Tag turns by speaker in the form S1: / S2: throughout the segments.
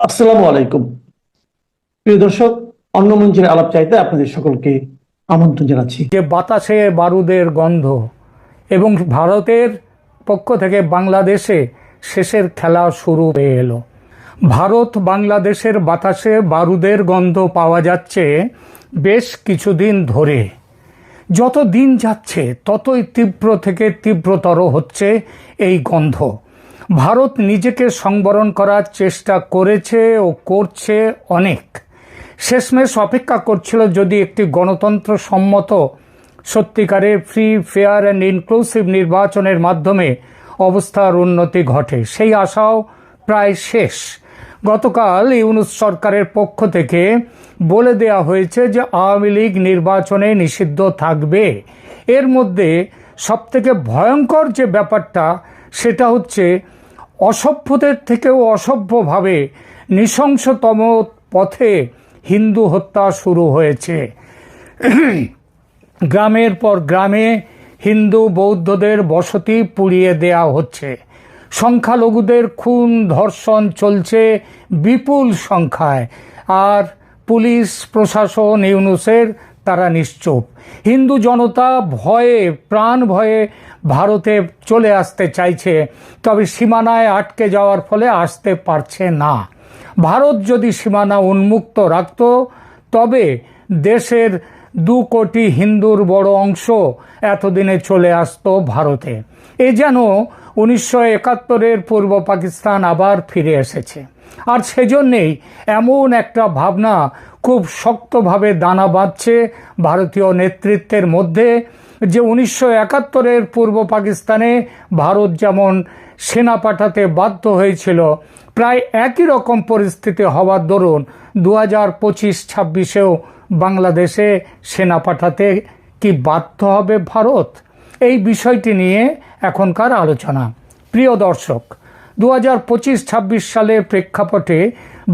S1: আসসালামু আলাইকুম। প্রিয় দর্শক, অন্য মঞ্চের আলাপ চাইতে আপনাদের সকলকে আমন্ত্রণ জানাচ্ছি।
S2: যে বাতাসে বারুদের গন্ধ এবং ভারতের পক্ষ থেকে বাংলাদেশে শেষের খেলা শুরু হয়ে এলো। ভারত বাংলাদেশের বাতাসে বারুদের গন্ধ পাওয়া যাচ্ছে বেশ কিছুদিন ধরে। যত দিন যাচ্ছে, ততই তীব্র থেকে তীব্রতর হচ্ছে এই গন্ধ। ভারত নিজেকে সংবরণ করার চেষ্টা করেছে ও করছে অনেক। শেষমেশ অপেক্ষা করছিল যদি একটি গণতন্ত্র সম্মত সত্যিকারের ফ্রি ফেয়ার অ্যান্ড ইনক্লুসিভ নির্বাচনের মাধ্যমে অবস্থার উন্নতি ঘটে। সেই আশাও প্রায় শেষ। গতকাল ইউনুস সরকারের পক্ষ থেকে বলে দেয়া হয়েছে যে আওয়ামী লীগ নির্বাচনে নিষিদ্ধ থাকবে। এর মধ্যে সবথেকে ভয়ঙ্কর যে ব্যাপারটা সেটা হচ্ছে অসভ্যদের থেকেও অসভ্যভাবে নৃশংসতম পথে হিন্দু হত্যা শুরু হয়েছে। গ্রামের পর গ্রামে হিন্দু বৌদ্ধদের বসতি পুড়িয়ে দেয়া হচ্ছে। সংখ্যালঘুদের খুন, ধর্ষণ চলছে বিপুল সংখ্যায়। আর পুলিশ, প্রশাসন, ইউনুসের তারা নিশ্চুপ। হিন্দু জনতা ভয়ে, প্রাণ ভয়ে ভারতে চলে আসতে চাইছে, তবে সীমানায় আটকে যাওয়ার ফলে আসতে পারছে না। ভারত যদি সীমানা উন্মুক্ত রাখত, তবে দেশের দু কোটি হিন্দুর বড় অংশ এতদিনে চলে আসতো ভারতে। এ যেন উনিশশো একাত্তরের পূর্ব পাকিস্তান আবার ফিরে এসেছে। আর সেজন্যেই এমন একটা ভাবনা খুব শক্তভাবে দানা বাঁধছে ভারতীয় নেতৃত্বের মধ্যে যে উনিশশো একাত্তরের পূর্ব পাকিস্তানে ভারত যেমন সেনা পাঠাতে বাধ্য হয়েছিল, প্রায় একই রকম পরিস্থিতি হওয়ার দরুন দু হাজার পঁচিশ ছাব্বিশেও বাংলাদেশে সেনা পাঠাতে কি বাধ্য হবে ভারত? এই বিষয়টি নিয়ে এখনকার আলোচনা। প্রিয় দর্শক, দু হাজার পঁচিশ ছাব্বিশ সালের প্রেক্ষাপটে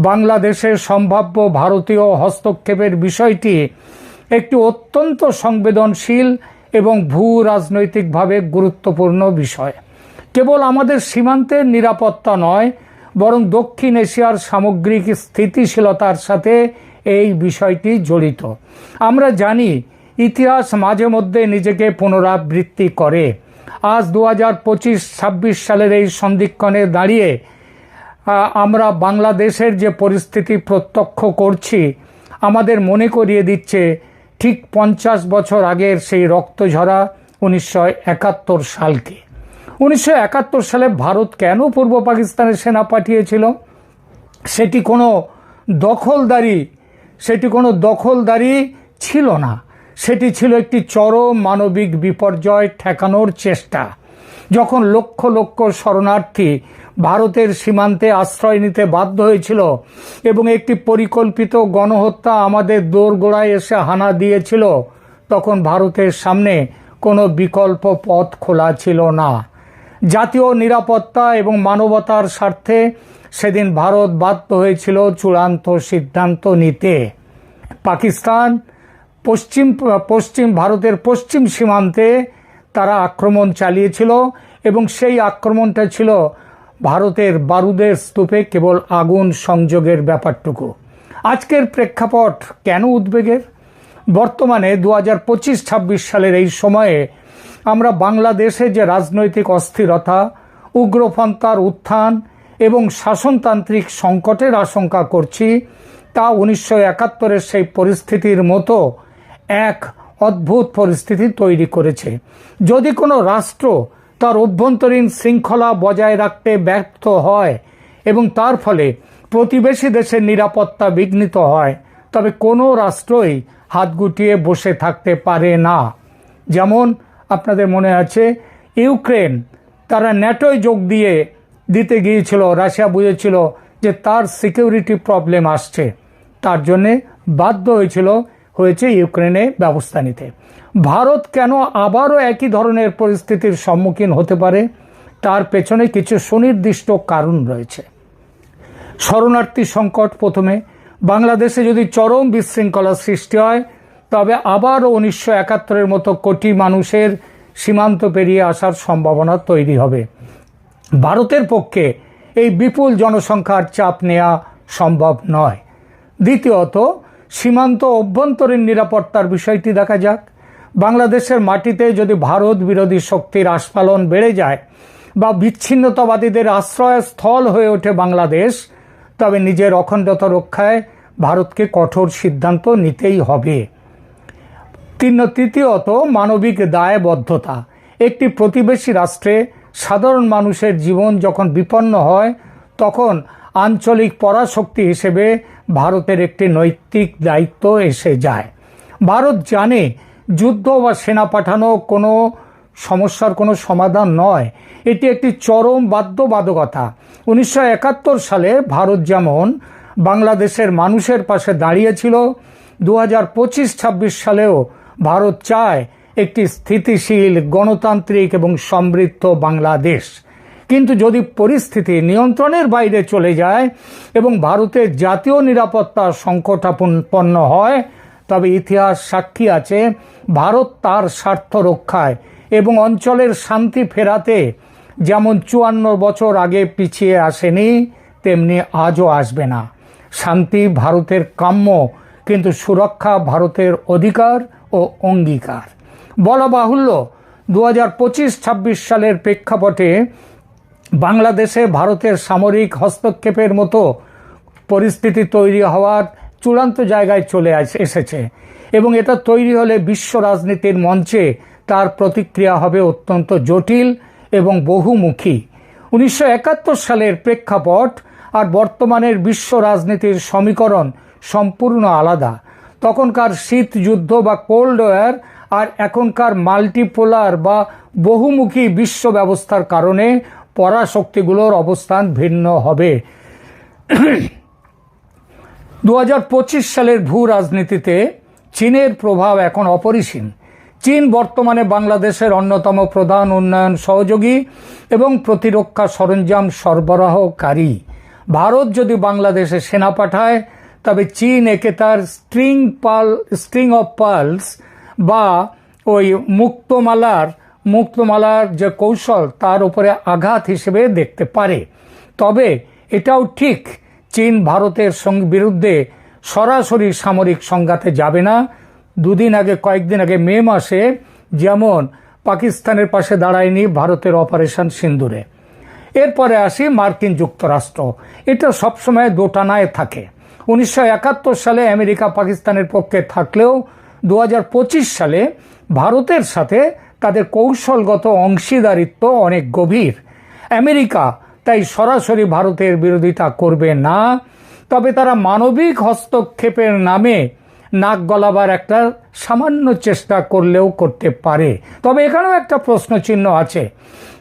S2: বাংলাদেশের সম্ভাব্য ভারতীয় হস্তক্ষেপের বিষয়টি একটি অত্যন্ত সংবেদনশীল এবং ভূ রাজনৈতিকভাবে গুরুত্বপূর্ণ বিষয়। কেবল আমাদের সীমান্তের নিরাপত্তা নয়, বরং দক্ষিণ এশিয়ার সামগ্রিক স্থিতিশীলতার সাথে এই বিষয়টি জড়িত। আমরা জানি, ইতিহাস মাঝে মধ্যে নিজেকে পুনরাবৃত্তি করে। আজ দু হাজার পঁচিশ, ছাব্বিশ সালের এই সন্ধিক্ষণে দাঁড়িয়ে আমরা বাংলাদেশের যে পরিস্থিতি প্রত্যক্ষ করছি, আমাদের মনে করিয়ে দিচ্ছে ঠিক পঞ্চাশ বছর আগের সেই রক্তঝরা উনিশশো একাত্তর সালকে। উনিশশো একাত্তর সালে ভারত কেন পূর্ব পাকিস্তানের সেনা পাঠিয়েছিল? সেটি কোনো দখলদারি, সেটি কোনো দখলদারি ছিল না। সেটি ছিল একটি চরম মানবিক বিপর্যয় ঠেকানোর চেষ্টা। যখন লক্ষ লক্ষ শরণার্থী ভারতের সীমান্তে আশ্রয় নিতে বাধ্য হয়েছিল এবং একটি পরিকল্পিত গণহত্যা আমাদের দোরগোড়ায় এসে হানা দিয়েছিল, তখন ভারতের সামনে কোনো বিকল্প পথ খোলা ছিল না। জাতীয় নিরাপত্তা এবং মানবতার স্বার্থে সেদিন ভারত বাধ্য হয়েছিল চূড়ান্ত সিদ্ধান্ত নিতে। পাকিস্তান পশ্চিম পশ্চিম ভারতের পশ্চিম সীমান্তে তারা আক্রমণ চালিয়েছিল এবং সেই আক্রমণটা ছিল ভারতের বারুদের স্তূপে কেবল আগুন সংযোগের ব্যাপারটুকু। আজকের প্রেক্ষাপট কেন উদ্বেগের? বর্তমানে দু হাজার পঁচিশ ছাব্বিশ সালের এই সময়ে আমরা বাংলাদেশে যে রাজনৈতিক অস্থিরতা, উগ্রপন্থার উত্থান এবং শাসনতান্ত্রিক সংকটের আশঙ্কা করছি, তা উনিশশো একাত্তরের সেই পরিস্থিতির মতো এক অদ্ভুত পরিস্থিতি তৈরি করেছে। যদি কোনো রাষ্ট্র তার অভ্যন্তরীণ শৃঙ্খলা বজায় রাখতে ব্যর্থ হয় এবং তার ফলে প্রতিবেশী দেশের নিরাপত্তা বিঘ্নিত হয়, তবে কোনো রাষ্ট্রই হাত গুটিয়ে বসে থাকতে পারে না। যেমন আপনাদের মনে আছে, ইউক্রেন তারা ন্যাটোয় যোগ দিয়ে দিতে গিয়েছিল, রাশিয়া বুঝেছিল যে তার সিকিউরিটি প্রবলেম আসছে। তার জন্যে বাধ্য হয়েছিল হয়েছে ইউক্রেনে ব্যবস্থা নিতে। ভারত কেন আবারও একই ধরনের পরিস্থিতির সম্মুখীন হতে পারে? তার পেছনে কিছু সুনির্দিষ্ট কারণ রয়েছে। শরণার্থী সংকট প্রথমে। বাংলাদেশে যদি চরম বিশৃঙ্খলা সৃষ্টি হয়, তবে আবারও উনিশশো একাত্তরের মতো কোটি মানুষের সীমান্ত পেরিয়ে আসার সম্ভাবনা তৈরি হবে। ভারতের পক্ষে এই বিপুল জনসংখ্যার চাপ নেওয়া সম্ভব নয়। দ্বিতীয়ত সীমান্ত অভ্যন্তরীণ নিরাপত্তার বিষয়টি দেখা যাক। বাংলাদেশের মাটিতে যদি ভারত বিরোধী শক্তির আস্ফালন বেড়ে যায় বা বিচ্ছিন্নতাবাদীদের আশ্রয়স্থল হয়ে ওঠে বাংলাদেশ, তবে নিজের অখণ্ডতা রক্ষায় ভারতকে কঠোর সিদ্ধান্ত নিতেই হবে। তিন তৃতীয়ত, মানবিক দায়বদ্ধতা। একটি প্রতিবেশী রাষ্ট্রে সাধারণ মানুষের জীবন যখন বিপন্ন হয়, তখন আঞ্চলিক পরাশক্তি হিসেবে ভারতের একটি নৈতিক দায়িত্ব এসে যায়। ভারত জানে যুদ্ধ বা সেনা পাঠানো কোনো সমস্যার কোনো সমাধান নয়। এটি একটি চরম বাধ্যবাধকতা। উনিশশো একাত্তর সালে ভারত যেমন বাংলাদেশের মানুষের পাশে দাঁড়িয়েছিল দু হাজার পঁচিশ ছাব্বিশ সালেও ভারত চায় একটি স্থিতিশীল, গণতান্ত্রিক এবং সমৃদ্ধ বাংলাদেশ। কিন্তু যদি পরিস্থিতি নিয়ন্ত্রণের বাইরে চলে যায় এবং ভারতের জাতীয় নিরাপত্তা সংকটাপন্ন হয়, তবে ইতিহাস সাক্ষী আছে, ভারত তার স্বার্থ রক্ষায় এবং অঞ্চলের শান্তি ফেরাতে যেমন চুয়ান্ন বছর আগে পিছিয়ে আসেনি, তেমনি আজও আসবে না। শান্তি ভারতের কাম্য, কিন্তু সুরক্ষা ভারতের অধিকার ও অঙ্গীকার। বলা বাহুল্য দু হাজার পঁচিশ ছাব্বিশ সালের প্রেক্ষাপটে বাংলাদেশে ভারতের সামরিক হস্তক্ষেপের মতো পরিস্থিতি তৈরি হওয়ার চূড়ান্ত জায়গায় চলে এসেছে। এবং এটা তৈরি হলে বিশ্ব রাজনীতির মঞ্চে তার প্রতিক্রিয়া হবে অত্যন্ত জটিল এবং বহুমুখী। উনিশশো একাত্তর সালের প্রেক্ষাপট আর বর্তমানের বিশ্ব রাজনীতির সমীকরণ সম্পূর্ণ আলাদা। তখনকার শীত যুদ্ধ বা কোল্ড ওয়ার আর এখনকার মাল্টিপোলার বা বহুমুখী বিশ্ব ব্যবস্থার কারণে পরাশক্তিগুলোর অবস্থান ভিন্ন হবে। দু হাজার পঁচিশ সালের ভূ রাজনীতিতে চীনের প্রভাব এখন অপরিসীম। চীন বর্তমানে বাংলাদেশের অন্যতম প্রধান উন্নয়ন সহযোগী এবং প্রতিরক্ষা সরঞ্জাম সরবরাহকারী। ভারত যদি বাংলাদেশে সেনা পাঠায়, তবে চীন একে তার string pearl string of pearls বা ওই মুক্তমালার মুক্তমালার যে কৌশল, তার উপরে আঘাত হিসেবে দেখতে পারে। তবে এটাও ঠিক, চীন ভারতের বিরুদ্ধে সরাসরি সামরিক সংঘাতে যাবে না। দুদিন আগে, কয়েকদিন আগে, মে মাসে যেমন পাকিস্তানের পাশে দাঁড়ায়নি ভারতের অপারেশন সিন্দুরে। এরপরে আসি মার্কিন যুক্তরাষ্ট্র। এটা সবসময় দোটানায় থাকে। উনিশশো একাত্তর সালে আমেরিকা পাকিস্তানের পক্ষে থাকলেও, দু হাজার পঁচিশ সালে ভারতের সাথে কৌশলগত অংশীদারিত্ব অনেক গভীর। আমেরিকা তাই সরাসরি ভারতের বিরোধিতা করবে না, তবে তারা মানবিক হস্তক্ষেপের নামে নাক গলাবার একটা সামান্য চেষ্টা করলেও করতে পারে। তবে এখানেও একটা প্রশ্ন চিহ্ন আছে।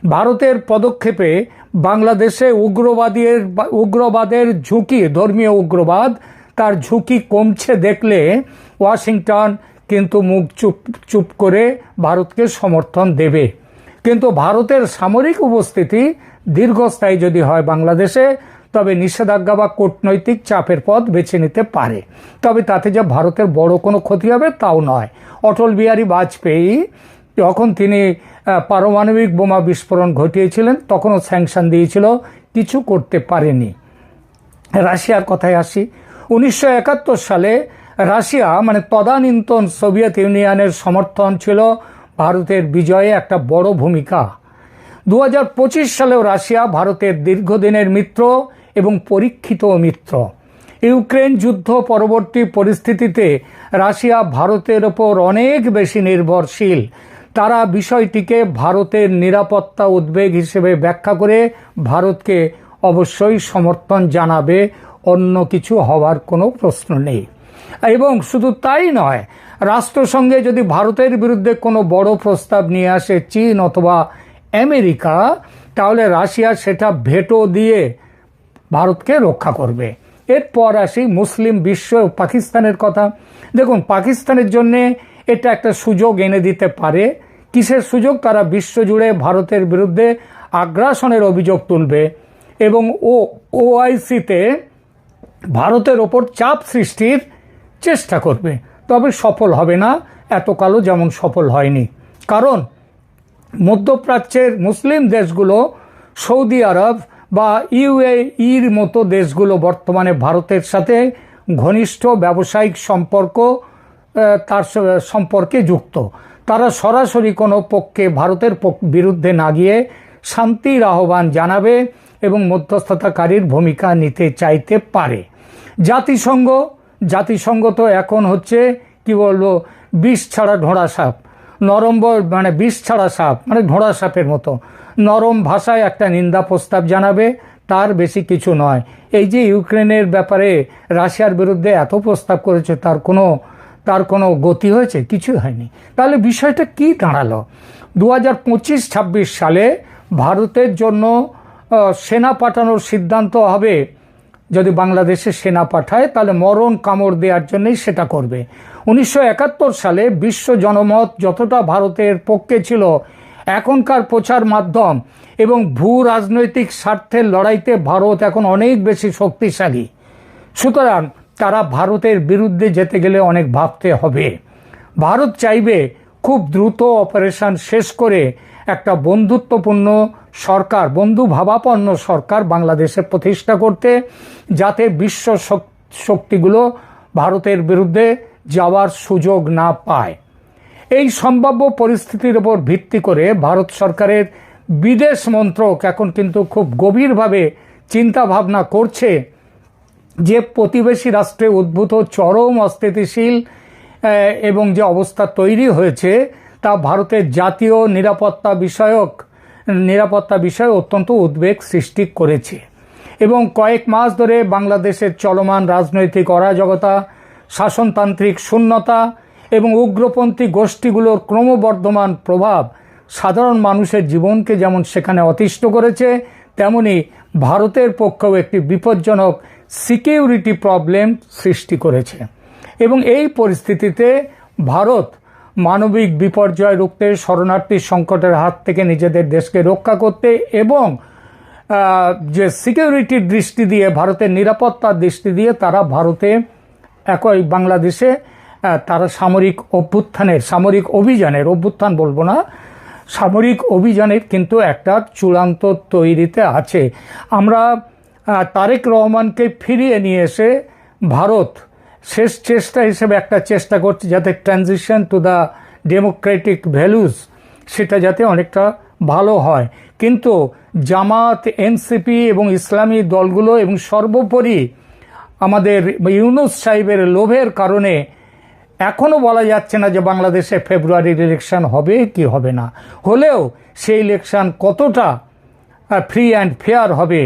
S2: ভারতের পদক্ষেপে বাংলাদেশে উগ্রবাদীর উগ্রবাদের ঝুঁকি, ধর্মীয় উগ্রবাদ, তার ঝুঁকি কমছে দেখলে ওয়াশিংটন কিন্তু মুখ চুপ চুপ করে ভারতকে সমর্থন দেবে। কিন্তু ভারতের সামরিক উপস্থিতি দীর্ঘস্থায়ী যদি হয় বাংলাদেশে, তবে নিষেধাজ্ঞা বা কূটনৈতিক চাপের পথ বেছে নিতে পারে। তবে তাতে যে ভারতের বড় কোনো ক্ষতি হবে তাও নয়। অটল বিহারী বাজপেয়ী যখন তিনি পারমাণবিক বোমা বিস্ফোরণ ঘটিয়েছিলেন, তখনও স্যাংশন দিয়েছিল, কিছু করতে পারেনি। রাশিয়ার কথায় আসি, উনিশশো একাত্তর সালে রাশিয়া মানে তদানীন্তন সোভিয়েত ইউনিয়নের সমর্থন ছিল ভারতের বিজয়ে একটা বড় ভূমিকা। দু হাজার পঁচিশ সালেও রাশিয়া ভারতের দীর্ঘদিনের মিত্র এবং পরীক্ষিত মিত্র। ইউক্রেন যুদ্ধ পরবর্তী পরিস্থিতিতে রাশিয়া ভারতের ওপর অনেক বেশি নির্ভরশীল। তারা বিষয়টিকে ভারতের নিরাপত্তা উদ্বেগ হিসেবে ব্যাখ্যা করে ভারতকে অবশ্যই সমর্থন জানাবে, অন্য কিছু হওয়ার কোনো প্রশ্ন নেই। এবং শুধু তাই নয়, রাষ্ট্রসংঘে যদি ভারতের বিরুদ্ধে কোনো বড় প্রস্তাব নিয়ে আসে চীন অথবা আমেরিকা, তাহলে রাশিয়া সেটা ভেটো দিয়ে ভারতকে রক্ষা করবে। এরপর আসি মুসলিম বিশ্ব পাকিস্তানের কথা। দেখুন, পাকিস্তানের জন্য এটা একটা সুযোগ এনে দিতে পারে। কিসের সুযোগ? তারা বিশ্বজুড়ে ভারতের বিরুদ্ধে আগ্রাসনের অভিযোগ তুলবে এবং ও ওআইসিতে ভারতের ওপর চাপ সৃষ্টির চেষ্টা করবে, তবে সফল হবে না। এতকালও যেমন সফল হয়নি। কারণ মধ্যপ্রাচ্যের মুসলিম দেশগুলো, সৌদি আরব বা ইউএইর মতো দেশগুলো বর্তমানে ভারতের সাথে ঘনিষ্ঠ ব্যবসায়িক সম্পর্ক তার সম্পর্কে যুক্ত। তারা সরাসরি কোনো পক্ষে ভারতের বিরুদ্ধে না গিয়ে শান্তির আহ্বান জানাবে এবং মধ্যস্থতাকারীর ভূমিকা নিতে চাইতে পারে। জাতিসংঘ জাতিসংঘ তো এখন হচ্ছে, কি বলব, বিষ ছাড়া ঘোড়া সাপ। নরম মানে বিষ ছাড়া সাপ মানে ঘোড়া সাপের মতো। নরম ভাষায় একটা নিন্দা প্রস্তাব জানাবে, তার বেশি কিছু নয়। এই যে ইউক্রেনের ব্যাপারে রাশিয়ার বিরুদ্ধে এত প্রস্তাব করেছে, তার কোনো তার কোনো গতি হয়েছে? কিছু হয়নি। তাহলে বিষয়টা কি দাঁড়াল? দু হাজার পঁচিশ ছাব্বিশ সালে ভারতের জন্য সেনা পাঠানোর সিদ্ধান্ত হবে যদি বাংলাদেশে সেনা পাঠায়, তাহলে মরণ কামড় দেওয়ার জন্যই সেটা করবে। উনিশশো একাত্তর সালে বিশ্ব জনমত যতটা ভারতের পক্ষে ছিল, এখনকার প্রচার মাধ্যম এবং ভূ রাজনৈতিক স্বার্থের লড়াইতে ভারত এখন অনেক বেশি শক্তিশালী। সুতরাং তারা ভারতের বিরুদ্ধে যেতে গেলে অনেক ভাবতে হবে। ভারত চাইবে খুব দ্রুত অপারেশন শেষ করে একটা বন্ধুত্বপূর্ণ সরকার, বন্ধু ভাবাপন্ন সরকার বাংলাদেশে প্রতিষ্ঠা করতে, যাতে বিশ্ব শক্তিগুলো ভারতের বিরুদ্ধে যাওয়ার সুযোগ না পায়। এই সম্ভাব্য পরিস্থিতির উপর ভিত্তি করে ভারত সরকারের বিদেশ মন্ত্রক এখন কিন্তু খুব গভীরভাবে চিন্তা ভাবনা করছে যে প্রতিবেশী রাষ্ট্রে উদ্ভূত চরম অস্থিতিশীল এবং যে অবস্থা তৈরি হয়েছে তা ভারতের জাতীয় নিরাপত্তা বিষয়ক নিরাপত্তা বিষয়ে অত্যন্ত উদ্বেগ সৃষ্টি করেছে। এবং কয়েক মাস ধরে বাংলাদেশের চলমান রাজনৈতিক অরাজকতা, শাসনতান্ত্রিক শূন্যতা এবং উগ্রপন্থী গোষ্ঠীগুলোর ক্রমবর্ধমান প্রভাব সাধারণ মানুষের জীবনকে যেমন সেখানে অতিষ্ঠ করেছে, তেমনি ভারতের পক্ষেও একটি বিপজ্জনক সিকিউরিটি প্রবলেম সৃষ্টি করেছে। এবং এই পরিস্থিতিতে ভারত মানবিক বিপর্যয় রুখতে শরণার্থী সংকটের হাত থেকে নিজেদের দেশকে রক্ষা করতে এবং যে সিকিউরিটির দৃষ্টি দিয়ে, ভারতের নিরাপত্তার দৃষ্টি দিয়ে তারা ভারতে একই বাংলাদেশে তারা সামরিক অভ্যুত্থানের, সামরিক অভিযানের, অভ্যুত্থান বলব না, সামরিক অভিযানের কিন্তু একটা চূড়ান্ত তৈরিতে আছে। আমরা তারেক রহমানকে ফিরিয়ে নিয়ে এসে ভারত শেষ চেষ্টা হিসেবে একটা চেষ্টা করছে যাতে transition to the democratic values সেটা যাতে অনেকটা ভালো হয়। কিন্তু জামাত এনসিপি এবং ইসলামী দলগুলো এবং সর্বোপরি আমাদের ইউনুস সাহেবের লোভের কারণে এখনও বলা যাচ্ছে না যে বাংলাদেশে ফেব্রুয়ারির ইলেকশন হবে কি হবে না। হলেও সেই ইলেকশন কতটা ফ্রি অ্যান্ড ফেয়ার হবে,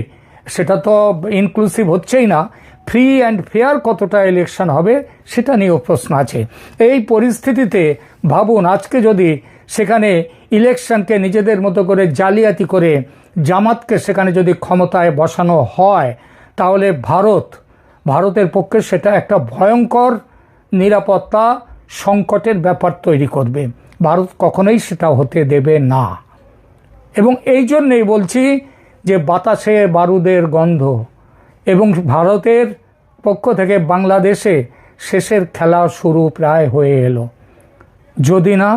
S2: সেটা তো ইনক্লুসিভ হচ্ছেই না। ফ্রি অ্যান্ড ফেয়ার কতটা ইলেকশন হবে, সেটা নিয়েও প্রশ্ন আছে। এই পরিস্থিতিতে ভাবুন, আজকে যদি সেখানে ইলেকশনকে নিজেদের মতো করে জালিয়াতি করে জামাতকে সেখানে যদি ক্ষমতায় বসানো হয়, তাহলে ভারত, ভারতের পক্ষে সেটা একটা ভয়ঙ্কর নিরাপত্তা সংকটের ব্যাপার তৈরি করবে। ভারত কখনোই সেটা হতে দেবে না। এবং এই জন্যেই বলছি যে বাতাসে বারুদের গন্ধ। এবং ভারতের পক্ষ থেকে বাংলাদেশে শেষের খেলা শুরু প্রায় হয়ে এলো। যদি না,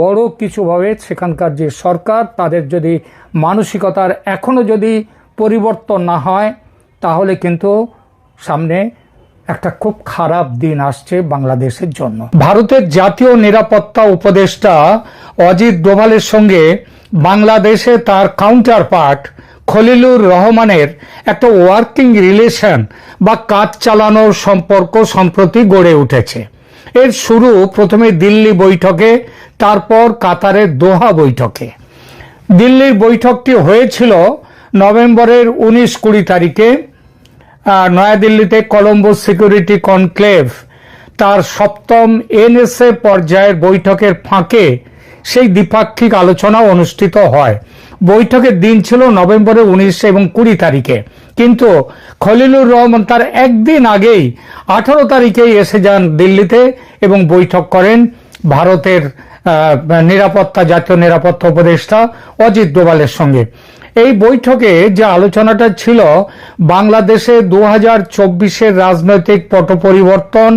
S2: বড় কিছুভাবে সেখানকার যে সরকার, তাদের যদি মানসিকতার এখনও যদি পরিবর্তন না হয়, তাহলে কিন্তু সামনে একটা খুব খারাপ দিন আসছে বাংলাদেশের জন্য। ভারতের জাতীয় নিরাপত্তা উপদেষ্টা অজিত ডোভালের সঙ্গে বাংলাদেশে তার কাউন্টার পার্ট খলিলুর রহমানের একটা ওয়ার্কিং রিলেশন বা কাজ চালানোর সম্পর্ক সম্প্রতি গড়ে উঠেছে। এর শুরু প্রথমে দিল্লি বৈঠকে, তারপর কাতারের দোহা বৈঠকে। দিল্লির বৈঠকটি হয়েছিল নভেম্বরের উনিশ কুড়ি তারিখে। নয়াদিল্লিতে কলম্বো সিকিউরিটি কনক্লেভ তার সপ্তম এনএসএ পর্যায়ের বৈঠকের ফাঁকে সেই দ্বিপাক্ষিক আলোচনা অনুষ্ঠিত হয়। বৈঠকের দিন ছিল নভেম্বরের উনিশ এবং কুড়ি তারিখে। কিন্তু খলিলুর রহমান তার একদিন আগেই আঠারো তারিখেই এসে যান দিল্লিতে এবং বৈঠক করেন ভারতের নিরাপত্তা, জাতীয় নিরাপত্তা উপদেষ্টা অজিত ডোভালের সঙ্গে। এই বৈঠকে যে আলোচনাটা ছিল, বাংলাদেশে দু হাজার চব্বিশের রাজনৈতিক পট পরিবর্তন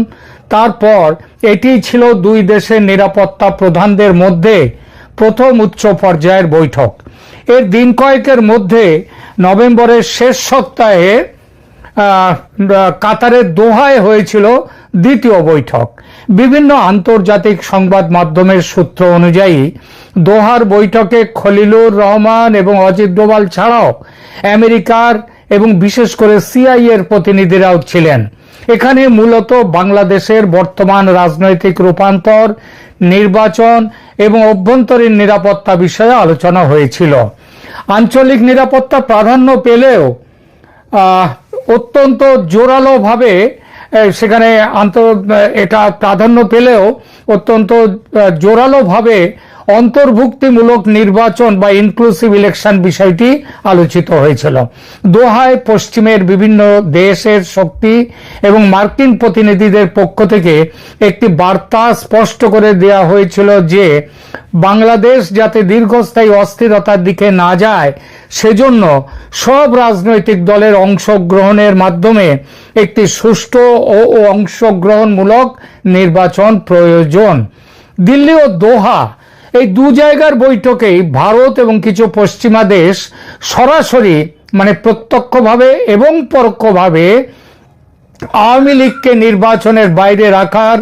S2: তারপর এটি ছিল দুই দেশের নিরাপত্তা প্রধানদের মধ্যে প্রথম উচ্চ পর্যায়ের বৈঠক। এর দিন কয়েকের মধ্যে নভেম্বরের শেষ সপ্তাহে কাতারের দোহায় হয়েছিল দ্বিতীয় বৈঠক। বিভিন্ন আন্তর্জাতিক সংবাদ মাধ্যমের সূত্র অনুযায়ী, দোহার বৈঠকে খলিলুর রহমান এবং অজিত ডোভাল ছাড়াও আমেরিকার এবং বিশেষ করে সিআইএর প্রতিনিধিরাও ছিলেন। এখানে মূলত বাংলাদেশের বর্তমান রাজনৈতিক রূপান্তর, নির্বাচন এবং অভ্যন্তরীণ নিরাপত্তা বিষয়ে আলোচনা হয়েছিল। আঞ্চলিক নিরাপত্তা প্রাধান্য পেলেও অত্যন্ত জোরালোভাবে সেখানে আন্ত এটা প্রাধান্য পেলেও অত্যন্ত জোরালোভাবে অন্তর্ভুক্তিমূলক নির্বাচন বা ইনক্লুসিভ ইলেকশন বিষয়টি আলোচিত হয়েছিল। দোহায় পশ্চিমের বিভিন্ন দেশের শক্তি এবং মার্কিন প্রতিনিধিদের পক্ষ থেকে একটি বার্তা স্পষ্ট করে দেওয়া হয়েছিল যে বাংলাদেশ যাতে দীর্ঘস্থায়ী অস্থিরতার দিকে না যায়, সেজন্য সব রাজনৈতিক দলের অংশগ্রহণের মাধ্যমে একটি সুষ্ঠু ও অংশগ্রহণমূলক নির্বাচন প্রয়োজন। দিল্লি ও দোহা, এই দু জায়গার বৈঠকেই ভারত এবং কিছু পশ্চিমা দেশ সরাসরি মানে প্রত্যক্ষভাবে এবং পরোক্ষভাবে আওয়ামী লীগকে নির্বাচনের বাইরে রাখার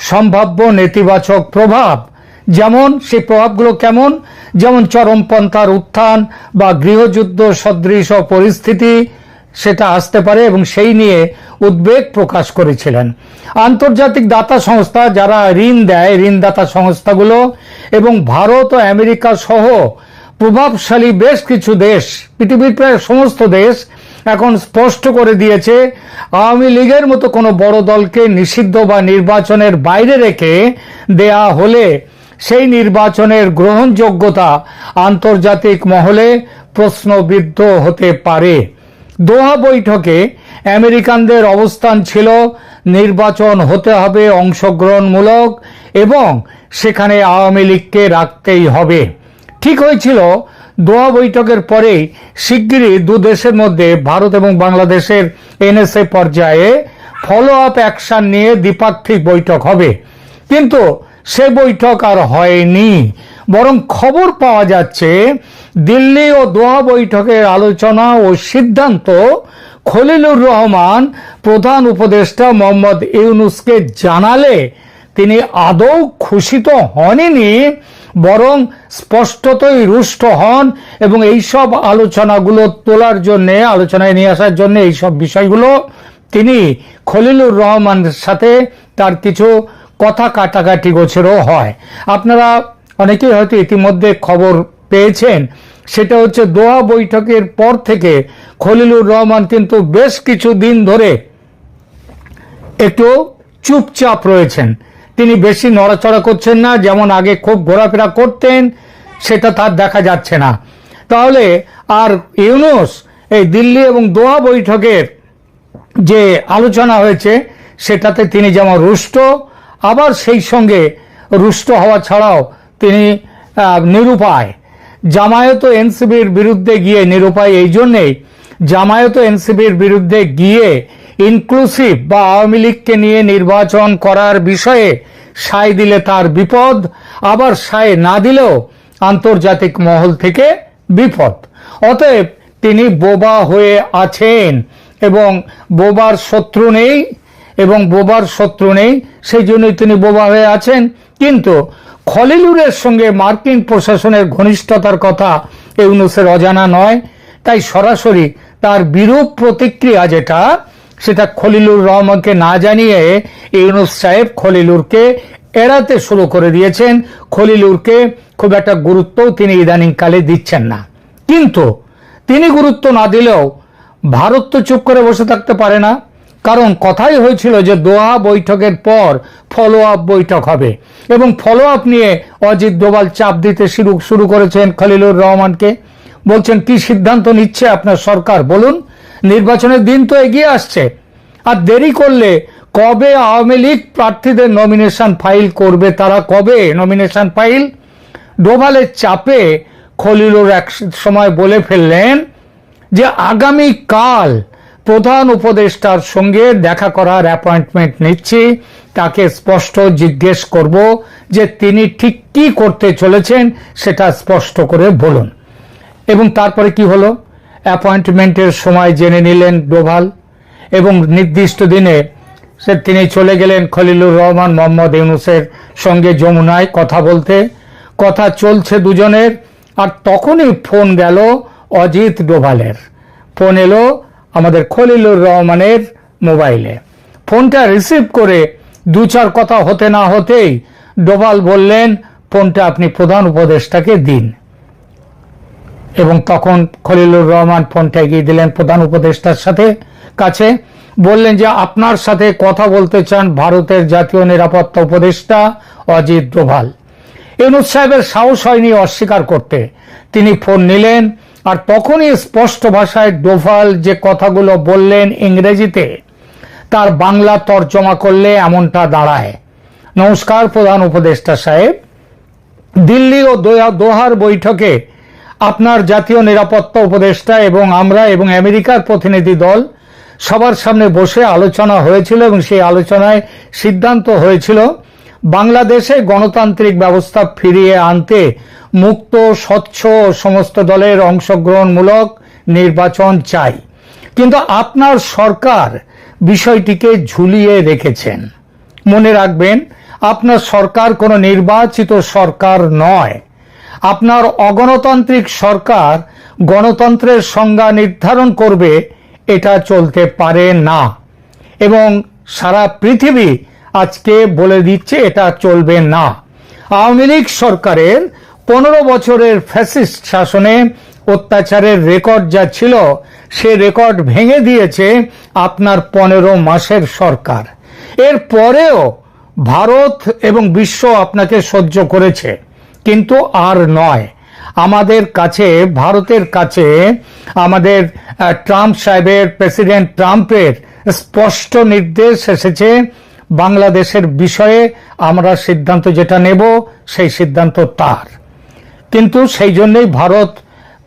S2: সম্ভাব্য নেতিবাচক প্রভাব যেমন সেই প্রভাবগুলো কেমন? যেমন চরমপন্থার উত্থান বা গৃহযুদ্ধ সদৃশ পরিস্থিতি, সেটা আসতে পারে এবং সেই নিয়ে উদ্বেগ প্রকাশ করেছিলেন। আন্তর্জাতিক দাতা সংস্থা যারা ঋণ দেয়, ঋণদাতা সংস্থাগুলো এবং ভারত ও আমেরিকা সহ প্রভাবশালী বেশ কিছু দেশ, পৃথিবীর প্রায় সমস্ত দেশ এখন স্পষ্ট করে দিয়েছে, আওয়ামী লীগের মতো কোনো বড় দলকে নিষিদ্ধ বা নির্বাচনের বাইরে রেখে দেয়া হলে সেই নির্বাচনের গ্রহণযোগ্যতা আন্তর্জাতিক মহলে প্রশ্নবিদ্ধ হতে পারে। দোহা বৈঠকে আমেরিকানদের অবস্থান ছিল নির্বাচন হতে হবে অংশগ্রহণমূলক এবং সেখানে আওয়ামী লীগকে রাখতেই হবে। ঠিক হয়েছিল, দোহা বৈঠকের পরেই শিগগিরই দু দেশের মধ্যে ভারত এবং বাংলাদেশের এনএসএ পর্যায়ে ফলো আপ অ্যাকশন নিয়ে দ্বিপাক্ষিক বৈঠক হবে। কিন্তু সে বৈঠক আর হয়নি। বরং খবর পাওয়া যাচ্ছে, দিল্লি ও দোহা বৈঠকের আলোচনা ও সিদ্ধান্ত খলিলুর রহমান, প্রধান উপদেষ্টা মোহাম্মদ ইউনুসকে জানালে তিনি আদৌ খুশি হননি, বরং স্পষ্টতই রুষ্ট হন এবং এইসব আলোচনাগুলো তোলার জন্য, আলোচনায় নিয়ে আসার জন্য এইসব বিষয়গুলো তিনি খলিলুর রহমানের সাথে তার কিছু কথা কাটাকাটি গোছেরও হয়। আপনারা অনেকেই হয়তো ইতিমধ্যে খবর পেয়েছেন, সেটা হচ্ছে দোহা বৈঠকের পর থেকে খলিলুর রহমান কিন্তু বেশ কিছু দিন ধরে একটু চুপচাপ রয়েছেন। তিনি বেশি নড়াচড়া করছেন না, যেমন আগে খুব ঘোরাফেরা করতেন, সেটা তার দেখা যাচ্ছে না। তাহলে আর ইউনুস এই দিল্লি এবং দোহা বৈঠকের যে আলোচনা হয়েছে, সেটাতে তিনি যেমন রুষ্ট আবার সেই সঙ্গে রুষ্ট হওয়া ছাড়াও তিনি নিরুপায়। জামায়াত এনসিবির বিরুদ্ধে গিয়ে নিরুপায় এই জন্যেই জামায়াত এনসিবির বিরুদ্ধে গিয়ে ইনক্লুসিভ বা আওয়ামী লীগকে নিয়ে নির্বাচন করার বিষয়ে সায় দিলে তার বিপদ, আবার সায় না দিলেও আন্তর্জাতিক মহল থেকে বিপদ। অতএব তিনি বোবা হয়ে আছেন এবং বোবার শত্রু নেই। এবং বোবার শত্রু নেই, সেই জন্যই তিনি বোবা হয়ে আছেন। কিন্তু খলিলুরের সঙ্গে মার্কিন প্রশাসনের ঘনিষ্ঠতার কথা ইউনুসের অজানা নয়। তাই সরাসরি তার বিরূপ প্রতিক্রিয়া যেটা, সেটা খলিলুর রহমানকে না জানিয়ে ইউনুস সাহেব খলিলুরকে এড়াতে শুরু করে দিয়েছেন। খলিলুরকে খুব একটা গুরুত্বও তিনি ইদানিংকালে দিচ্ছেন না। কিন্তু তিনি গুরুত্ব না দিলেও ভারত তো চুপ করে বসে থাকতে পারে না। কারণ কথাই হয়েছিল যে দোহা বৈঠকের পর ফলো আপ বৈঠক হবে। এবং ফলো আপ নিয়ে অজিত ডোভাল চাপ দিতে শুরু শুরু করেছেন খলিলুর রহমানকে। বলছেন, কি সিদ্ধান্ত নিচ্ছে আপনার সরকার? বলুন, নির্বাচনের দিন তো এগিয়ে আসছে। আর দেরি করলে কবে আওয়ামী লীগ প্রার্থীদের নমিনেশন ফাইল করবে? তারা কবে নমিনেশন ফাইল ডোভালের চাপে খলিলুর এক সময় বলে ফেললেন যে আগামী কাল প্রধান উপদেষ্টার সঙ্গে দেখা করার অ্যাপয়েন্টমেন্ট নিচ্ছি। তাকে স্পষ্ট জিজ্ঞেস করব যে তিনি ঠিক কি করতে চলেছেন সেটা স্পষ্ট করে বলুন। এবং তারপরে কি হলো? অ্যাপয়েন্টমেন্টের সময় জেনে নিলেন ডোভাল এবং নির্দিষ্ট দিনে সে তিনি চলে গেলেন খলিলুর রহমান মোহাম্মদ ইউনুসের সঙ্গে যমুনায় কথা বলতে। কথা চলছে দুজনের। আর তখনই ফোন গেল অজিত ডোভালের। ফোন এলো আমাদের খলিলুর রহমানের মোবাইলে। ফোনটা রিসিভ করে দু চার কথা হতে না হতেই ডোভাল বললেন, ফোনটা আপনি প্রধান উপদেষ্টাকে দিন। এবং তখন খলিলুর রহমান ফোনটা এগিয়ে দিলেন প্রধান উপদেষ্টার সাথে কাছে। বললেন যে, আপনার সাথে কথা বলতে চান ভারতের জাতীয় নিরাপত্তা উপদেষ্টা অজিত ডোভাল। ইউনুস সাহেবের সাহস হয়নি অস্বীকার করতে। তিনি ফোন নিলেন আর তখনই স্পষ্ট ভাষায় ডোভাল যে কথাগুলো বললেন ইংরেজিতে, তার বাংলা তর্জমা করলে এমনটা দাঁড়ায়। নমস্কার, প্রধান উপদেষ্টা সাহেব। দিল্লি ও দোহা- দোহার বৈঠকে আপনার জাতীয় নিরাপত্তা উপদেষ্টা এবং আমরা এবং আমেরিকার প্রতিনিধি দল সবার সামনে বসে আলোচনা হয়েছিল এবং সেই আলোচনায় সিদ্ধান্ত হয়েছিল বাংলাদেশে গণতান্ত্রিক ব্যবস্থা ফিরিয়ে আনতে মুক্ত, স্বচ্ছ সমস্ত দলের অংশগ্রহণমূলক নির্বাচন চাই। কিন্তু আপনার সরকার বিষয়টিকে ঝুলিয়ে রেখেছেন। মনে রাখবেন, আপনার সরকার কোনো নির্বাচিত সরকার নয়। আপনার অগণতান্ত্রিক সরকার গণতন্ত্রের সংজ্ঞা নির্ধারণ করবে, এটা চলতে পারে না। এবং সারা পৃথিবী আজকে বলে দিচ্ছে এটা চলবে না। আওয়ামী লীগ সরকারের পনেরো বছরের ফ্যাসিস্ট শাসনে অত্যাচারের রেকর্ড যা ছিল, সে রেকর্ড ভেঙে দিয়েছে আপনার পনেরো মাসের সরকার। এর পরেও ভারত এবং বিশ্ব আপনাকে সহ্য করেছে, কিন্তু আর নয়। আমাদের কাছে, ভারতের কাছে আমাদের ট্রাম্প সাহেবের, প্রেসিডেন্ট ট্রাম্পের স্পষ্ট নির্দেশ এসেছে বাংলাদেশের বিষয়ে আমরা সিদ্ধান্ত যেটা নেব, সেই সিদ্ধান্ত তার। কিন্তু সেই জন্যই ভারত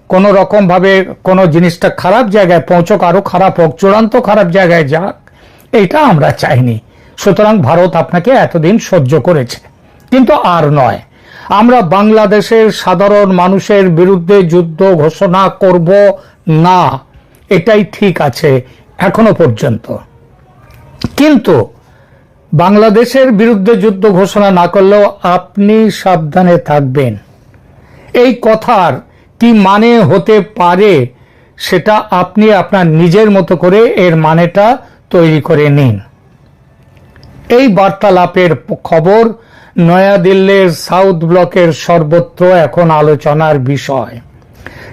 S2: কোনো রকম ভাবে কোনো জিনিসটা খারাপ জায়গায় পৌঁছক আরও খারাপ হোক, চূড়ান্ত খারাপ জায়গায় যাক এটা আমরা চাইনি। সুতরাং ভারত আপনাকে এতদিন সহ্য করেছে। কিন্তু আর নয়, আমরা বাংলাদেশের সাধারণ মানুষের বিরুদ্ধে যুদ্ধ ঘোষণা করব না, এটাই ঠিক আছে এখনও পর্যন্ত। কিন্তু বাংলাদেশের বিরুদ্ধে যুদ্ধ ঘোষণা না করলেও আপনি সাবধানে থাকবেন। এই কথার কি মানে হতে পারে, সেটা আপনি আপনার নিজের মতো করে এর মানেটা তৈরি করে নিন। এই বার্তালাপের খবর নয়াদিল্লির সাউথ ব্লকের সর্বত্র এখন আলোচনার বিষয়।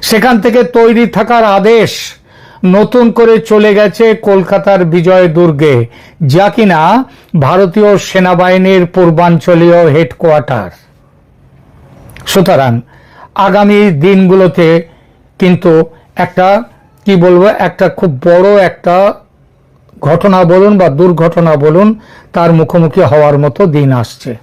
S2: সেখান থেকে তৈরি থাকার আদেশ নতুন করে চলে গেছে কলকাতার বিজয় দুর্গে, যা কিনা ভারতীয় সেনাবাহিনীর পূর্বাঞ্চলীয় হেডকোয়ার্টার। সুতরাং আগামী দিনগুলোতে কিন্তু একটা, কি বলব, একটা খুব বড় একটা ঘটনা বলুন বা দুর্ঘটনা বলুন, তার মুখোমুখি হওয়ার মতো দিন আসছে।